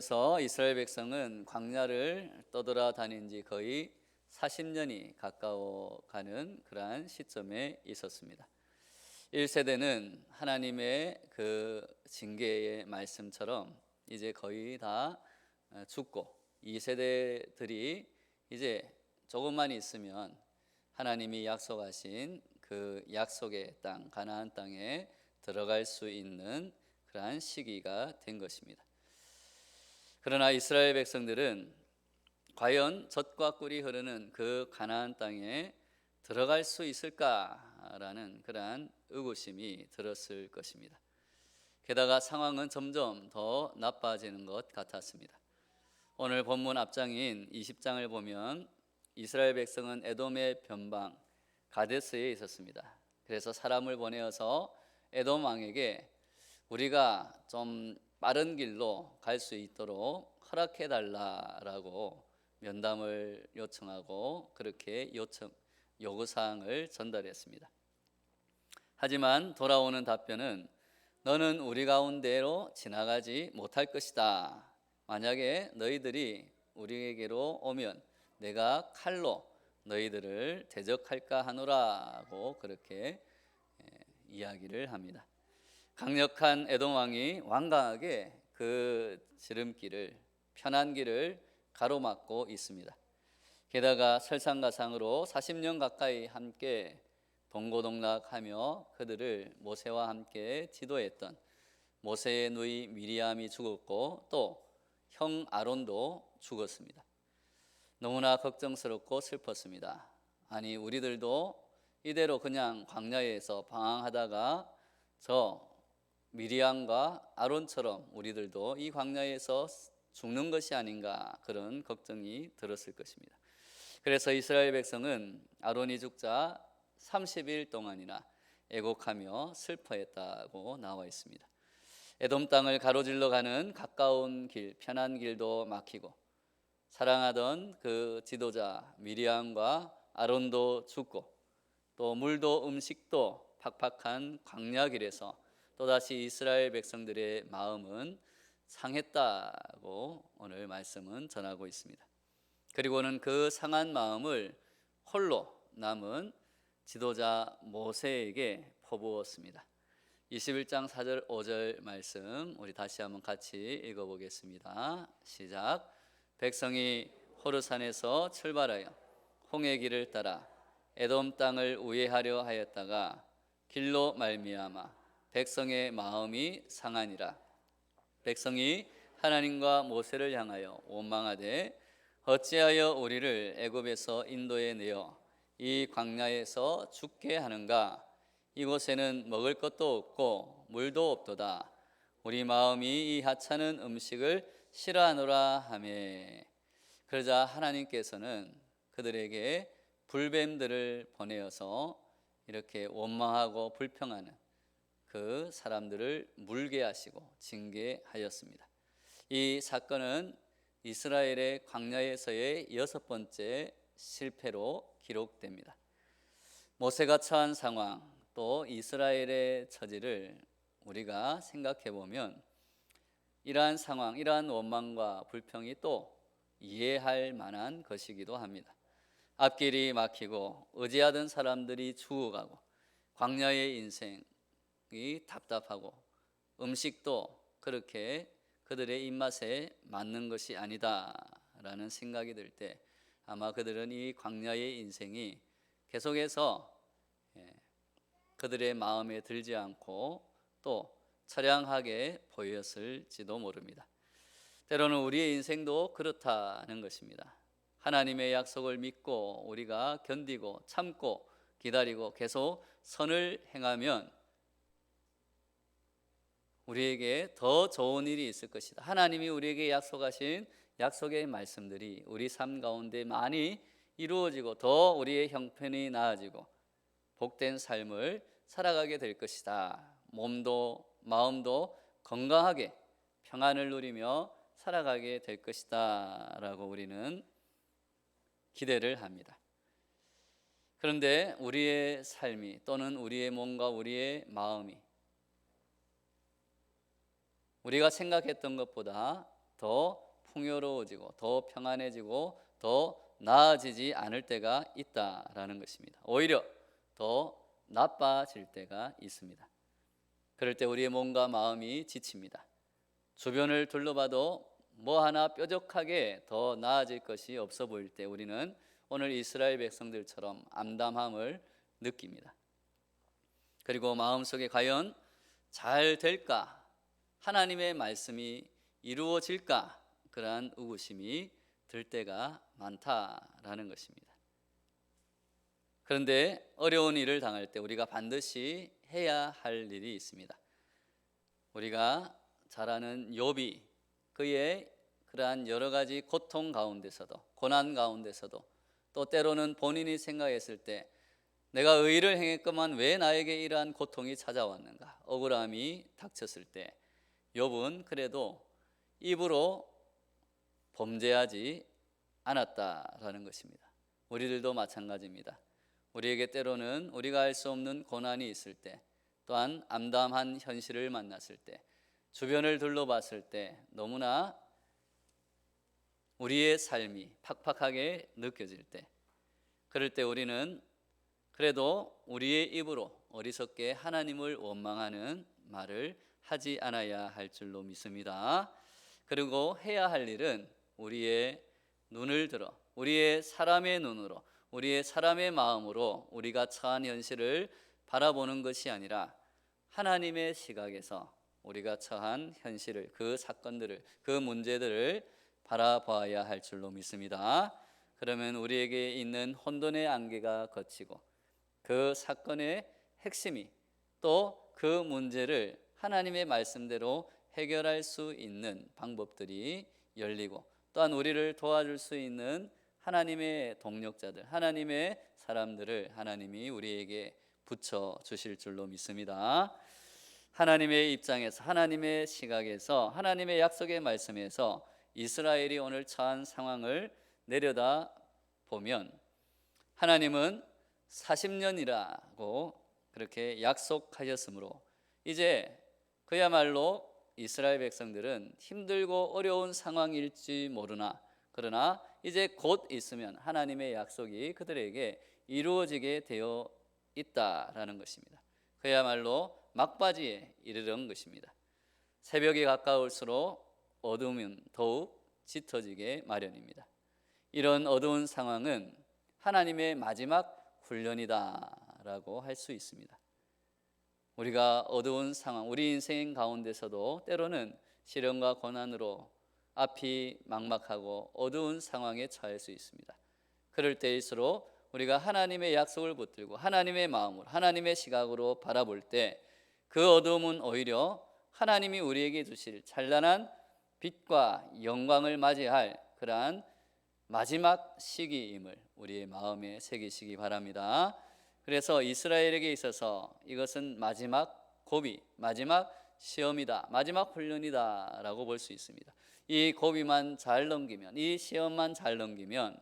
그래서 이스라엘 백성은 광야를 떠돌아 다닌 지 거의 40년이 가까워 가는 그러한 시점에 있었습니다. 1세대는 하나님의 그 징계의 말씀처럼 이제 거의 다 어, 죽고 2세대들이 이제 조금만 있으면 하나님이 약속하신 그 약속의 땅 가나안 땅에 들어갈 수 있는 그러한 시기가 된 것입니다. 그러나 이스라엘 백성들은 과연 젖과 꿀이 흐르는 그 가나안 땅에 들어갈 수 있을까라는 그러한 의구심이 들었을 것입니다. 게다가 상황은 점점 더 나빠지는 것 같았습니다. 오늘 본문 앞장인 20장을 보면 이스라엘 백성은 에돔의 변방 가데스에 있었습니다. 그래서 사람을 보내어서 에돔 왕에게 우리가 좀 빠른 길로 갈 수 있도록 허락해 달라라고 면담을 요청하고 그렇게 요청 요구 사항을 전달했습니다. 하지만 돌아오는 답변은 너는 우리 가운데로 지나가지 못할 것이다. 만약에 너희들이 우리에게로 오면 내가 칼로 너희들을 대적할까 하노라고 그렇게 예, 이야기를 합니다. 강력한 에돔 왕이 완강하게 그 지름길을 편한 길을 가로막고 있습니다. 게다가 설상가상으로 40년 가까이 함께 동고동락하며 그들을 모세와 함께 지도했던 모세의 누이 미리암이 죽었고 또 형 아론도 죽었습니다. 너무나 걱정스럽고 슬펐습니다. 아니 우리들도 이대로 그냥 광야에서 방황하다가 저 미리암과 아론처럼 우리들도 이 광야에서 죽는 것이 아닌가 그런 걱정이 들었을 것입니다. 그래서 이스라엘 백성은 아론이 죽자 30일 동안이나 애곡하며 슬퍼했다고 나와 있습니다. 에돔 땅을 가로질러 가는 가까운 길, 편한 길도 막히고 사랑하던 그 지도자 미리암과 아론도 죽고 또 물도 음식도 팍팍한 광야길에서 또다시 이스라엘 백성들의 마음은 상했다고 오늘 말씀은 전하고 있습니다. 그리고는 그 상한 마음을 홀로 남은 지도자 모세에게 퍼부었습니다. 21장 4절 5절 말씀 우리 다시 한번 같이 읽어 보겠습니다. 시작. 백성이 호르산에서 출발하여 홍해 길을 따라 에돔 땅을 우회하려 하였다가 길로 말미암아 백성의 마음이 상하니라. 백성이 하나님과 모세를 향하여 원망하되 어찌하여 우리를 애굽에서 인도에 내어 이 광야에서 죽게 하는가? 이곳에는 먹을 것도 없고 물도 없도다. 우리 마음이 이 하찮은 음식을 싫어하노라 하매 그러자 하나님께서는 그들에게 불뱀들을 보내어서 이렇게 원망하고 불평하는 그 사람들을 물게 하시고 징계하였습니다. 이 사건은 이스라엘의 광야에서의 여섯 번째 실패로 기록됩니다. 모세가 처한 상황 또 이스라엘의 처지를 우리가 생각해 보면 이러한 상황, 이러한 원망과 불평이 또 이해할 만한 것이기도 합니다. 앞길이 막히고 의지하던 사람들이 죽어가고 광야의 인생 이 답답하고 음식도 그렇게 그들의 입맛에 맞는 것이 아니다라는 생각이 들 때 아마 그들은 이 광야의 인생이 계속해서 예, 그들의 마음에 들지 않고 또 처량하게 보였을지도 모릅니다. 때로는 우리의 인생도 그렇다는 것입니다. 하나님의 약속을 믿고 우리가 견디고 참고 기다리고 계속 선을 행하면 우리에게 더 좋은 일이 있을 것이다. 하나님이 우리에게 약속하신 약속의 말씀들이 우리 삶 가운데 많이 이루어지고 더 우리의 형편이 나아지고 복된 삶을 살아가게 될 것이다. 몸도 마음도 건강하게 평안을 누리며 살아가게 될 것이다라고 우리는 기대를 합니다. 그런데 우리의 삶이 또는 우리의 몸과 우리의 마음이 우리가 생각했던 것보다 더 풍요로워지고 더 평안해지고 더 나아지지 않을 때가 있다라는 것입니다. 오히려 더 나빠질 때가 있습니다. 그럴 때 우리의 몸과 마음이 지칩니다. 주변을 둘러봐도 뭐 하나 뾰족하게 더 나아질 것이 없어 보일 때 우리는 오늘 이스라엘 백성들처럼 암담함을 느낍니다. 그리고 마음속에 과연 잘 될까? 하나님의 말씀이 이루어질까? 그러한 의구심이 들 때가 많다라는 것입니다. 그런데 어려운 일을 당할 때 우리가 반드시 해야 할 일이 있습니다. 우리가 잘 아는 욥이 그의 그러한 여러 가지 고통 가운데서도 고난 가운데서도 또 때로는 본인이 생각했을 때 내가 의를 행했건만 왜 나에게 이러한 고통이 찾아왔는가 억울함이 닥쳤을 때 욥은 그래도 입으로 범죄하지 않았다라는 것입니다. 우리들도 마찬가지입니다. 우리에게 때로는 우리가 알 수 없는 고난이 있을 때 또한 암담한 현실을 만났을 때 주변을 둘러봤을 때 너무나 우리의 삶이 팍팍하게 느껴질 때 그럴 때 우리는 그래도 우리의 입으로 어리석게 하나님을 원망하는 말을 하지 않아야 할 줄로 믿습니다. 그리고 해야 할 일은 우리의 눈을 들어 우리의 사람의 눈으로 우리의 사람의 마음으로 우리가 처한 현실을 바라보는 것이 아니라 하나님의 시각에서 우리가 처한 현실을 그 사건들을 그 문제들을 바라봐야 할 줄로 믿습니다. 그러면 우리에게 있는 혼돈의 안개가 걷히고 그 사건의 핵심이 또 그 문제를 하나님의 말씀대로 해결할 수 있는 방법들이 열리고 또한 우리를 도와줄 수 있는 하나님의 동력자들, 하나님의 사람들을 하나님이 우리에게 붙여 주실 줄로 믿습니다. 하나님의 입장에서 하나님의 시각에서 하나님의 약속의 말씀에서 이스라엘이 오늘 처한 상황을 내려다 보면 하나님은 40년이라고 그렇게 약속하셨으므로 이제 그야말로 이스라엘 백성들은 힘들고 어려운 상황일지 모르나 그러나 이제 곧 있으면 하나님의 약속이 그들에게 이루어지게 되어 있다라는 것입니다. 그야말로 막바지에 이르는 것입니다. 새벽이 가까울수록 어둠은 더욱 짙어지게 마련입니다. 이런 어두운 상황은 하나님의 마지막 훈련이다라고 할 수 있습니다. 우리가 어두운 상황, 우리 인생 가운데서도 때로는 시련과 고난으로 앞이 막막하고 어두운 상황에 처할 수 있습니다. 그럴 때일수록 우리가 하나님의 약속을 붙들고 하나님의 마음으로 하나님의 시각으로 바라볼 때 그 어두움은 오히려 하나님이 우리에게 주실 찬란한 빛과 영광을 맞이할 그러한 마지막 시기임을 우리의 마음에 새기시기 바랍니다. 그래서 이스라엘에게 있어서 이것은 마지막 고비, 마지막 시험이다, 마지막 훈련이다라고 볼 수 있습니다. 이 고비만 잘 넘기면, 이 시험만 잘 넘기면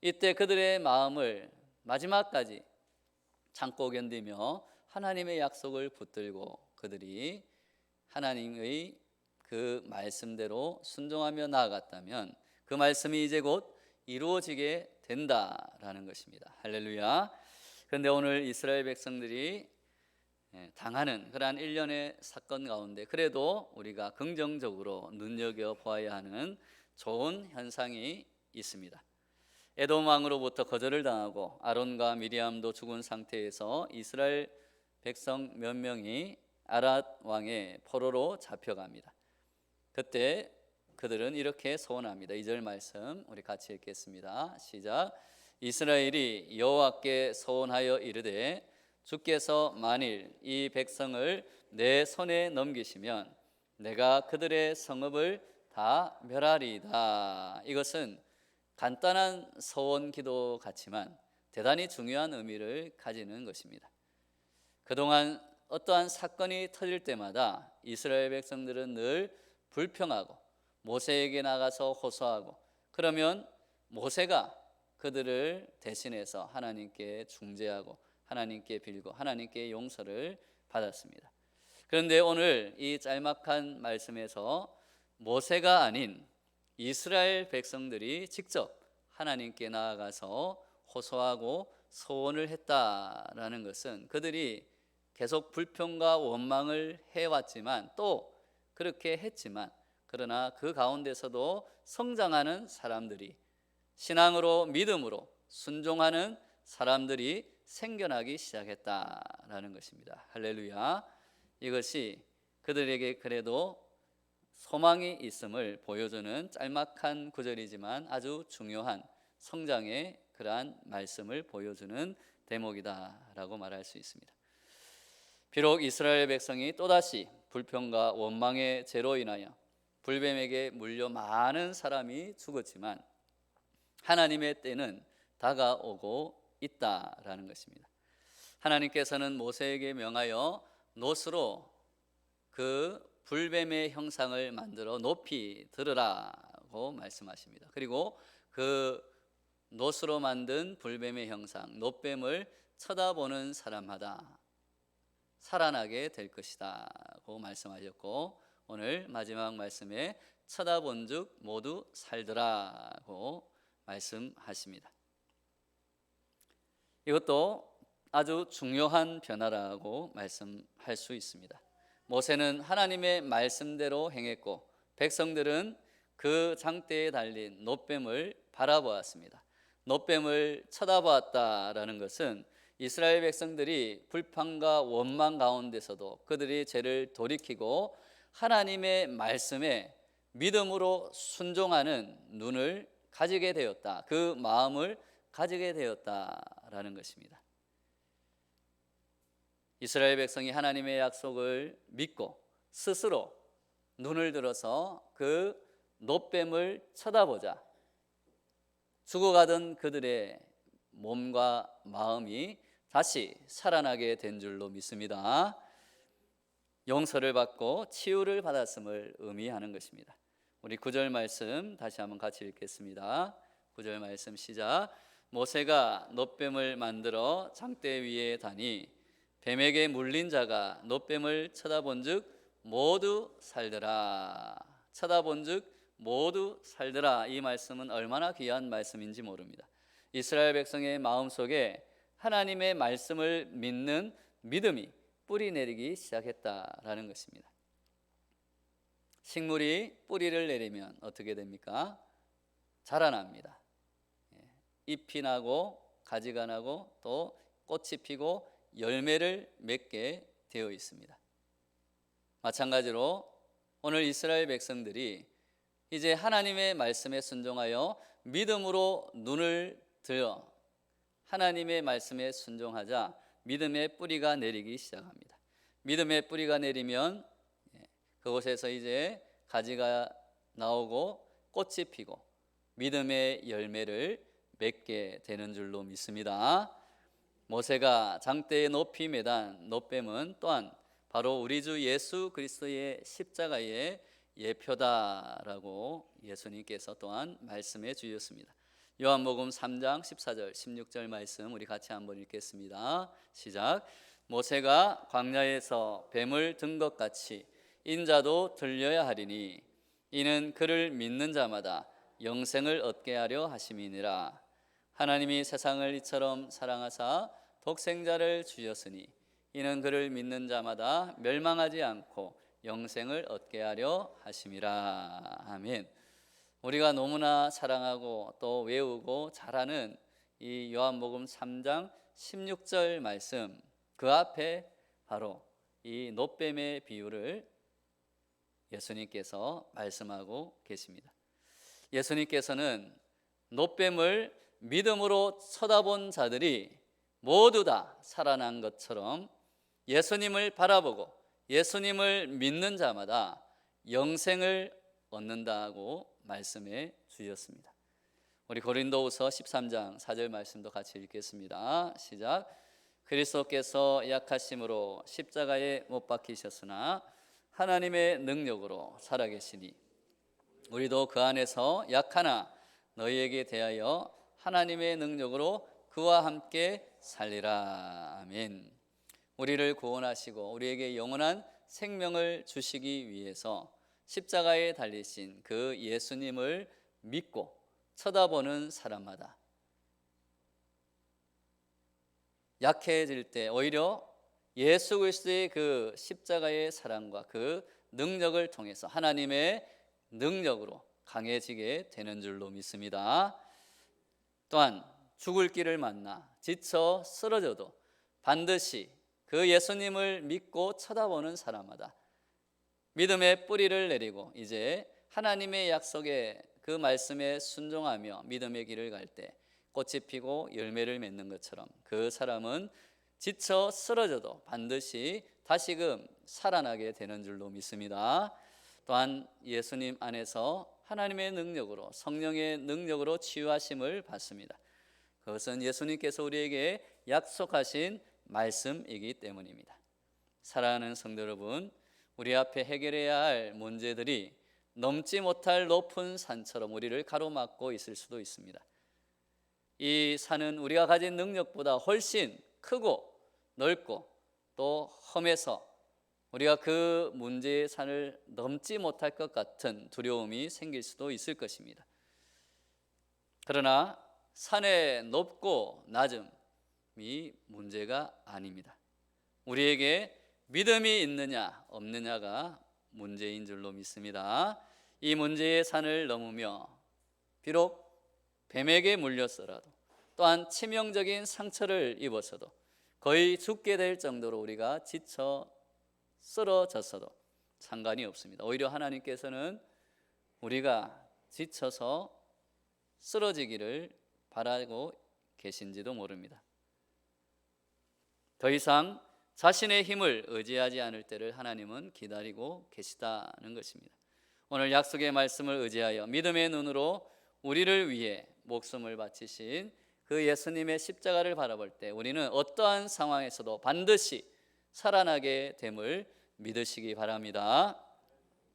이때 그들의 마음을 마지막까지 참고 견디며 하나님의 약속을 붙들고 그들이 하나님의 그 말씀대로 순종하며 나아갔다면 그 말씀이 이제 곧 이루어지게 된다라는 것입니다. 할렐루야. 그런데 오늘 이스라엘 백성들이 예, 당하는 그러한 일련의 사건 가운데 그래도 우리가 긍정적으로 눈여겨 보아야 하는 좋은 현상이 있습니다. 에돔 왕으로부터 거절을 당하고 아론과 미리암도 죽은 상태에서 이스라엘 백성 몇 명이 아랏 왕의 포로로 잡혀갑니다. 그때 그들은 이렇게 소원합니다. 2절 말씀 우리 같이 읽겠습니다. 시작. 이스라엘이 여호와께 소원하여 이르되 주께서 만일 이 백성을 내 손에 넘기시면 내가 그들의 성읍을 다 멸하리이다. 이것은 간단한 소원 기도 같지만 대단히 중요한 의미를 가지는 것입니다. 그동안 어떠한 사건이 터질 때마다 이스라엘 백성들은 늘 불평하고 모세에게 나가서 호소하고 그러면 모세가 그들을 대신해서 하나님께 중재하고 하나님께 빌고 하나님께 용서를 받았습니다. 그런데 오늘 이 짤막한 말씀에서 모세가 아닌 이스라엘 백성들이 직접 하나님께 나아가서 호소하고 소원을 했다라는 것은 그들이 계속 불평과 원망을 해왔지만 또 그렇게 했지만 그러나 그 가운데서도 성장하는 사람들이 신앙으로 믿음으로 순종하는 사람들이 생겨나기 시작했다라는 것입니다. 할렐루야. 이것이 그들에게 그래도 소망이 있음을 보여주는 짤막한 구절이지만 아주 중요한 성장의 그러한 말씀을 보여주는 대목이다라고 말할 수 있습니다. 비록 이스라엘 백성이 또다시 불평과 원망의 죄로 인하여 불뱀에게 물려 많은 사람이 죽었지만 하나님의 때는 다가오고 있다라는 것입니다. 하나님께서는 모세에게 명하여 놋으로 그 불뱀의 형상을 만들어 높이 들으라고 말씀하십니다. 그리고 그 놋으로 만든 불뱀의 형상, 놋뱀을 쳐다보는 사람마다 살아나게 될 것이다고 말씀하셨고 오늘 마지막 말씀에 쳐다본즉 모두 살더라고 말씀하십니다. 이것도 아주 중요한 변화라고 말씀할 수 있습니다. 모세는 하나님의 말씀대로 행했고 백성들은 그 장대에 달린 놋뱀을 바라보았습니다. 놋뱀을 쳐다보았다라는 것은 이스라엘 백성들이 불판과 원망 가운데서도 그들이 죄를 돌이키고 하나님의 말씀에 믿음으로 순종하는 눈을 가지게 되었다. 그 마음을 가지게 되었다라는 것입니다. 이스라엘 백성이 하나님의 약속을 믿고 스스로 눈을 들어서 그 노뱀을 쳐다보자 죽어가던 그들의 몸과 마음이 다시 살아나게 된 줄로 믿습니다. 용서를 받고 치유를 받았음을 의미하는 것입니다. 우리 구절 말씀 다시 한번 같이 읽겠습니다. 구절 말씀 시작. 모세가 놋뱀을 만들어 장대 위에 다니 뱀에게 물린 자가 놋뱀을 쳐다본즉 모두 살더라. 쳐다본즉 모두 살더라. 이 말씀은 얼마나 귀한 말씀인지 모릅니다. 이스라엘 백성의 마음 속에 하나님의 말씀을 믿는 믿음이 뿌리 내리기 시작했다라는 것입니다. 식물이 뿌리를 내리면 어떻게 됩니까? 자라납니다. 예, 잎이 나고 가지가 나고 또 꽃이 피고 열매를 맺게 되어 있습니다. 마찬가지로 오늘 이스라엘 백성들이 이제 하나님의 말씀에 순종하여 믿음으로 눈을 들어 하나님의 말씀에 순종하자 믿음의 뿌리가 내리기 시작합니다. 믿음의 뿌리가 내리면 예, 그곳에서 이제 가지가 나오고 꽃이 피고 믿음의 열매를 맺게 되는 줄로 믿습니다. 모세가 장대에 높이 매단 노뱀은 또한 바로 우리 주 예수 그리스도의 십자가의 예표다라고 예수님께서 또한 말씀해 주셨습니다. 요한복음 3장 14절 16절 말씀 우리 같이 한번 읽겠습니다. 시작. 모세가 광야에서 뱀을 든 것 같이 인자도 들려야 하리니 이는 그를 믿는 자마다 영생을 얻게 하려 하심이니라. 하나님이 세상을 이처럼 사랑하사 독생자를 주셨으니 이는 그를 믿는 자마다 멸망하지 않고 영생을 얻게 하려 하심이라. 아멘. 우리가 너무나 사랑하고 또 외우고 잘하는 이 요한복음 3장 16절 말씀 그 앞에 바로 이 노뱀의 비유를 예수님께서 말씀하고 계십니다. 예수님께서는 노뱀을 믿음으로 쳐다본 자들이 모두 다 살아난 것처럼 예수님을 바라보고 예수님을 믿는 자마다 영생을 얻는다고 말씀해 주셨습니다. 우리 고린도후서 13장 4절 말씀도 같이 읽겠습니다. 시작. 그리스도께서 약하심으로 십자가에 못 박히셨으나 하나님의 능력으로 살아계시니 우리도 그 안에서 약하나 너희에게 대하여 하나님의 능력으로 그와 함께 살리라. 아멘. 우리를 구원하시고 우리에게 영원한 생명을 주시기 위해서 십자가에 달리신 그 예수님을 믿고 쳐다보는 사람마다 약해질 때 오히려 예수 그리스도의 그 십자가의 사랑과 그 능력을 통해서 하나님의 능력으로 강해지게 되는 줄로 믿습니다. 또한 죽을 길을 만나 지쳐 쓰러져도 반드시 그 예수님을 믿고 쳐다보는 사람마다 믿음의 뿌리를 내리고 이제 하나님의 약속에 그 말씀에 순종하며 믿음의 길을 갈 때 꽃이 피고 열매를 맺는 것처럼 그 사람은 지쳐 쓰러져도 반드시 다시금 살아나게 되는 줄로 믿습니다. 또한 예수님 안에서 하나님의 능력으로 성령의 능력으로 치유하심을 받습니다. 그것은 예수님께서 우리에게 약속하신 말씀이기 때문입니다. 사랑하는 성도 여러분, 우리 앞에 해결해야 할 문제들이 넘지 못할 높은 산처럼 우리를 가로막고 있을 수도 있습니다. 이 산은 우리가 가진 능력보다 훨씬 크고 넓고 또 험해서 우리가 그 문제의 산을 넘지 못할 것 같은 두려움이 생길 수도 있을 것입니다. 그러나 산의 높고 낮음이 문제가 아닙니다. 우리에게 믿음이 있느냐 없느냐가 문제인 줄로 믿습니다. 이 문제의 산을 넘으며 비록 뱀에게 물렸더라도 또한 치명적인 상처를 입어서도 거의 죽게 될 정도로 우리가 지쳐 쓰러졌어도 상관이 없습니다. 오히려 하나님께서는 우리가 지쳐서 쓰러지기를 바라고 계신지도 모릅니다. 더 이상 자신의 힘을 의지하지 않을 때를 하나님은 기다리고 계시다는 것입니다. 오늘 약속의 말씀을 의지하여 믿음의 눈으로 우리를 위해 목숨을 바치신 그 예수님의 십자가를 바라볼 때 우리는 어떠한 상황에서도 반드시 살아나게 됨을 믿으시기 바랍니다.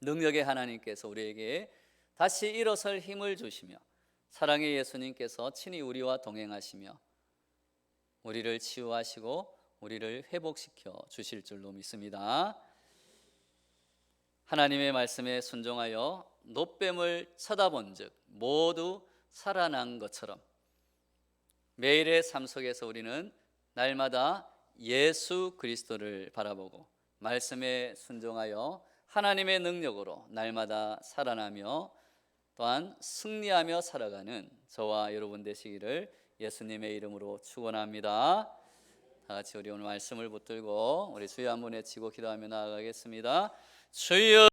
능력의 하나님께서 우리에게 다시 일어설 힘을 주시며 사랑의 예수님께서 친히 우리와 동행하시며 우리를 치유하시고 우리를 회복시켜 주실 줄로 믿습니다. 하나님의 말씀에 순종하여 노뱀을 쳐다본즉 모두 살아난 것처럼 매일의 삶 속에서 우리는 날마다 예수 그리스도를 바라보고 말씀에 순종하여 하나님의 능력으로 날마다 살아나며 또한 승리하며 살아가는 저와 여러분 되시기를 예수님의 이름으로 축원합니다. 다 같이 우리 오늘 말씀을 붙들고 우리 주여 한번 외치고 기도하며 나아가겠습니다. 주여